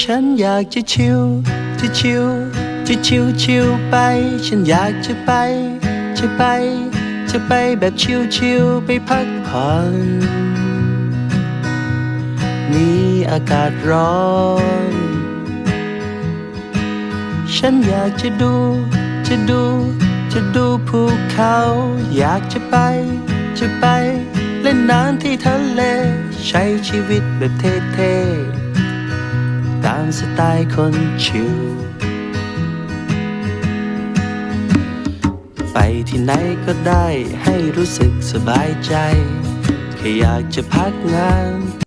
ฉันอยากจะชิว จะชิว จะชิวชิวไป ฉันอยากจะไป จะไป จะไปแบบชิวชิวไปพักผ่อนนี่อากาศร้อน ฉันอยากจะดู จะดู จะดูภูเขา อยากจะไป จะไป เล่นน้ำที่ทะเล ใช้ชีวิตแบบเท่ๆามสไตล์คนชิว ไปที่ไหนก็ได้ให้รู้สึกสบายใจ แค่อยากจะพักงาน